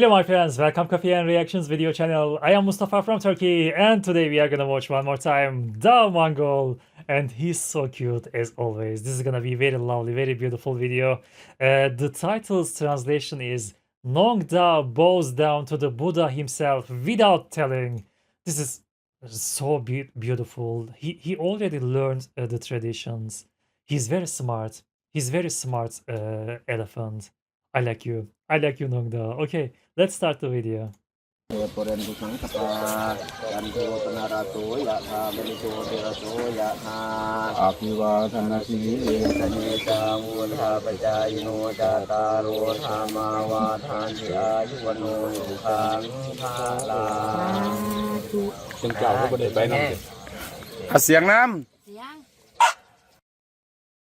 Hello, my friends. Welcome Coffee and Reactions video channel. I am Mustafa from Turkey, and today we are gonna watch one more time the Mongol, and he's so cute as always. This is gonna be very lovely, very beautiful video. Uh, the title's translation is Nongda bows down to the Buddha himself without telling. This is so be- beautiful. He he already learned uh, the traditions. He's very smart. He's very smart uh, elephant. I like you. I like you, Nongda. Okay, let's start the video. Ah,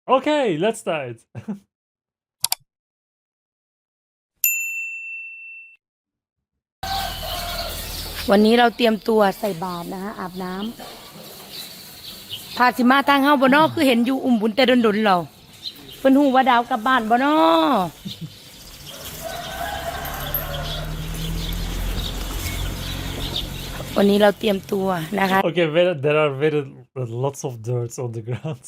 okay, let's start. วันนี้เราเตรียมตัวใส่บาตรนะฮะอาบน้ำพาสิมาทางเฮาบ่นอคือเห็นอยู่อุ่มบุญแต่ดนๆเราเพิ่นฮู้ว่าดาวกลับบ้านบ่นอวันนี้เราเตรียมตัวนะคะ Okay, very, there are very lots of dirt on the ground.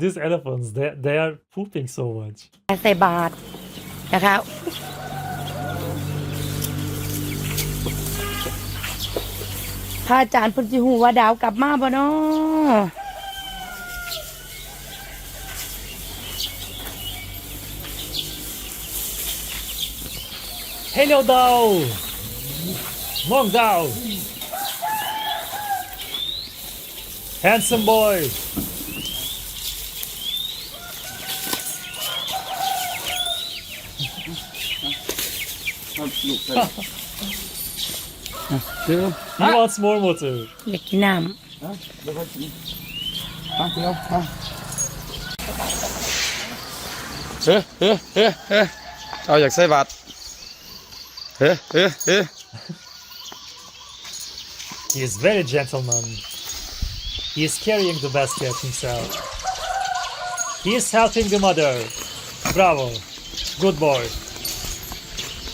These elephants, they they are pooping so much. ใส่บาตรนะคะ ระอาจารย์เพิ่นสิฮู้ว่าดาวกลับมาบ่นอ Hello, Dao. Long Dao. Handsome boy. ำลูกใส่เดี๋ยว He wants more water. อยากกินน้เดี๋ยวค่อยกิ นอ่ะเดี๋ยวอ่ะเฮ้เฮ้เฮ้เฮ้เอาอยากใส่บาตรเฮ้เฮ้เฮ้ He is very gentleman. He is carrying the basket himself. He is helping the mother. Bravo. Good boy.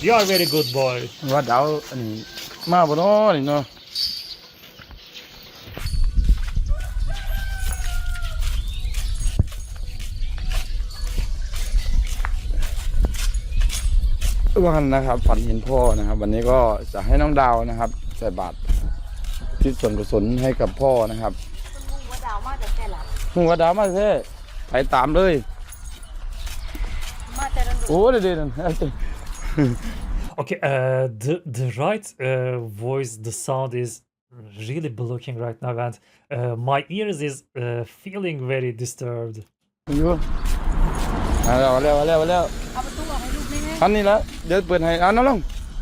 You are very good boy. ว่าดาวอันนี้ มาบ่เนาะนี่เนาะวันนะครับ ฝันเห็นพ่อนะครับ วันนี้ก็จะให้น้องดาวนะครับใส่บาตรที่ส่วนกุศลให้กับพ่อนะครับำว่าดาวมาแต่แต่ละหัวดาวมาเท่ไปตามเลย มาแต่ดนโอ้เดี๋ยวเดี๋ยวเดี๋ยว Okay, uh, the the right uh, voice, the sound is really blocking right now, and uh, my ears is uh, feeling very disturbed. อยู่เอาแล้วเอาแล้วเอาแล้วเอาแล้วเอาประตูออกให้ลูกได้ไหมอันนี้ละเดี๋ยวเปิดให้เอาน้องลง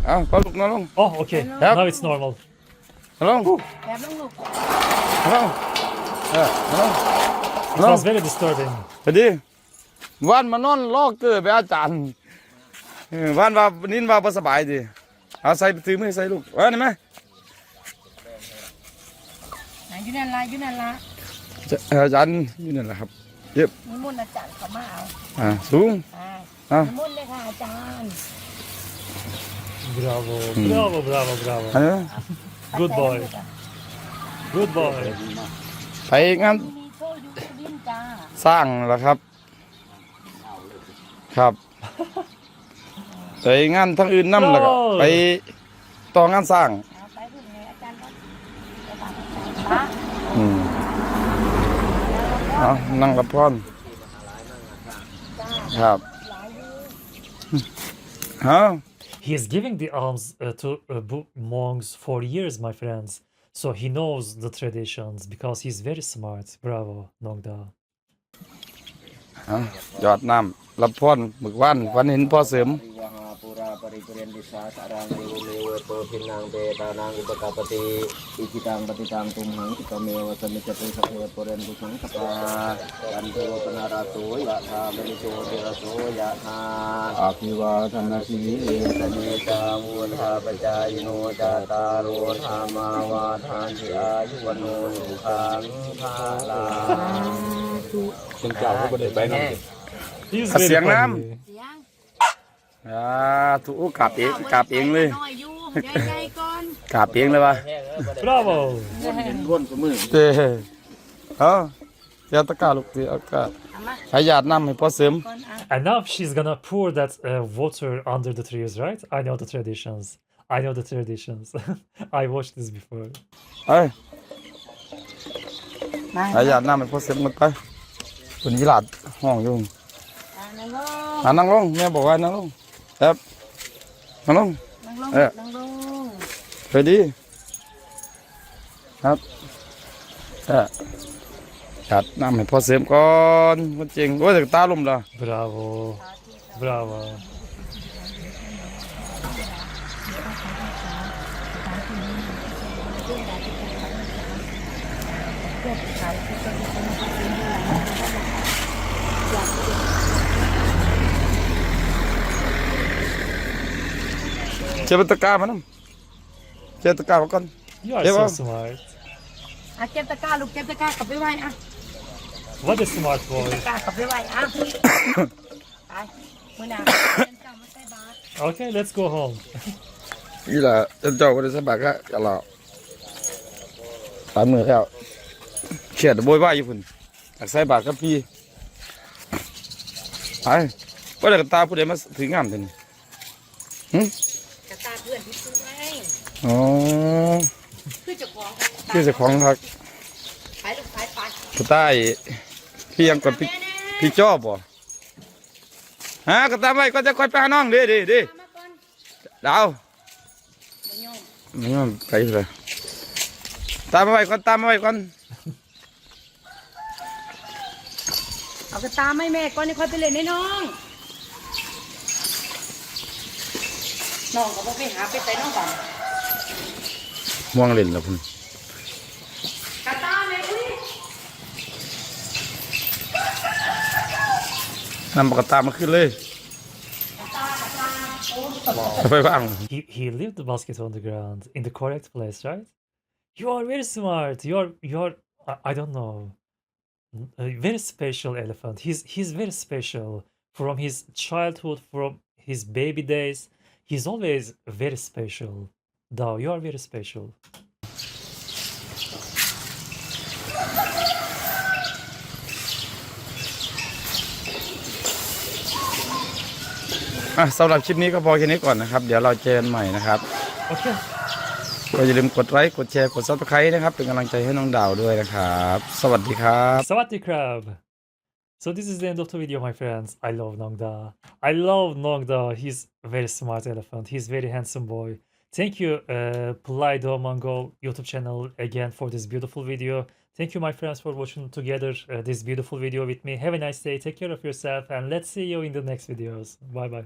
เอาปลาลูกน้องลง Oh, okay. Yep. Now it's normal. น้องลงแบบลงลูกน้องลงเออน้องลง It น้อง was very disturbing. ไปดิวันมานอนลอกเตอร์ไปอาจารย์ เออวันว่านินว่าบ่สบายดิเอาใส่ถือมือใส่ลูกเอานี่ไหมไหนอยู่นั่นละอยู่นั่นละจะเอออาจารย์อยู่นั่นแหละครับเย็บนิมนต์อาจารย์เขามาเอาอ่าสูงอ่าอะนิมนต์เลยค่ะอาจารย์ Bravo, bravo, bravo, bravo. อันนี้ Good boy. Good boy. ไปงานมีโชว์อยู่ที่ดินจ้า สร้างแหละครับ ครับ ไปงานทั้งอื่นนั่แล้วก็โอ้ยไปต่องานสร้างเอาไปพูดให้อาจารย์ก่อนไปฝากอาจารย์พระอืมเอานั่งรับพรครับหลายอยู่ฮะ He is giving the alms uh, to uh, bu- monks for years, my friends. So he knows the traditions because he's very smart. Bravo, Nongda. เอาหยอดน้ำรับพรหมึกวันวันเห็นพ่อเสริม ปริยหาปุราปริปุเรนติสาสารังเอวเมวะโตพินังเตตานังอุปกาปติอิจิตังปฏิตังตุมหังอิตเมวะสมิจจตุสัพเพปุเรนตุสังคปายันโทปนาราโสยะธามณิโชติระโสยะธาอาภิวาทนาสีเลสเนจังวุฒาปจายโนจาตารโอธามาวาทานติอายุวโนสุขังภาลาจึงเจ้าก็บ่ได้ไปนำ He's Ah, very siang funny. nam. เสียง อ่าถูกกราบเองกราบเองเลยน้อยอยู่ใหญ่ๆก่อนกราบเองเลยวะแห้งแล้วบ่ได้ Bravo! เห็นร่วนเสมอเจ้เอาเดี๋ยวตะกร้าลูกเดี๋ยวเอาตะกร้าเอามาให้ญาตินำให้พ่อเสริม ก่อนอะ And now she's gonna pour that uh, water under the trees, right? I know the traditions. I know the traditions. I watched this before. เอ้ยมาให้ญาตินำให้พ่อเสริมกันไปคนยีหลาดห้องอยู่อะนั่งลง อ่านั่งลงแม่บอกว่านั่งลง ครับนั่งลงนั่งลงเออนั่งลงเฮ้ยดีครับเออจัดน้ำให้พ่อเสริมก่อนคนจริงโอ้ยแต่ตาลุ่มละ Bravo. Bravo. เจ็บตะกร้ามาน้ำเจ็บตะกร้ามาก่อน You are Yeah, so well. smart. อะเก็บตะกร้าลูกเก็บตะกร้ากลับไปไว้อะ What a smart boy. ตะกร้ากลับไปไว้อะ ไปมื้อหน้าเจ้ามาใส่บาตร Okay, let's go home. นี่แหละเจ้าก็ได้สบายก็จะรอตามมือแล้วเขียดโบยว่าอยู่พุ่นอยากใส่บาทกับพี่ไปว่าแต่กบตาผู้ใดมาถืองามแต่นี่กระตา เพื่อนที่ซื้อไว้อ๋อคือเจ้าของคือเจ้าของครับไปลูกไปไปกระตายพี่ยังกดพี่พี่จ้อบ่ฮะกระตาไว้ก็จะคอยไปหาน้องเด้เด้เด้มาก่อนดาวบ่ยอมไม่ยอมไปเลยตามมาไว้ก่อนตามมาไว้ก่อนเอากระตาไม่แม่ก่อนนี่ค่อยไปเล่นให้น้อง น้องก็บ่ไปหาไปใส่น้องบ้าน ม่วงเล่นแล้วพุ่น กระตาแม่อุ้ย นำปากกาตามาขึ้นเลยไปบ้าง He he left the basket on the ground in the correct place, right? You are very smart. You are you are I, I don't know. n- A very special elephant. He's he's very special from his childhood, from his baby days. He's always very special. Dao, you are very special. อะสำหรับคลิปนี้ก็พอแค่นี้ก่อนนะครับ เดี๋ยวเราเจอกันใหม่นะครับ Okay. ก็อย่าลืมกดไลค์กดแชร์กดซับสไครต์นะครับ เป็นกำลังใจให้น้องดาวด้วยนะครับ สวัสดีครับ Sawadee Crab. So this is the end of the video, my friends. I love Nongda. I love Nongda. He's a very smart elephant. He's very handsome boy. Thank you, uh, Plaido Mongol YouTube channel again for this beautiful video. Thank you, my friends, for watching together uh, this beautiful video with me. Have a nice day. Take care of yourself, and let's see you in the next videos. Bye bye.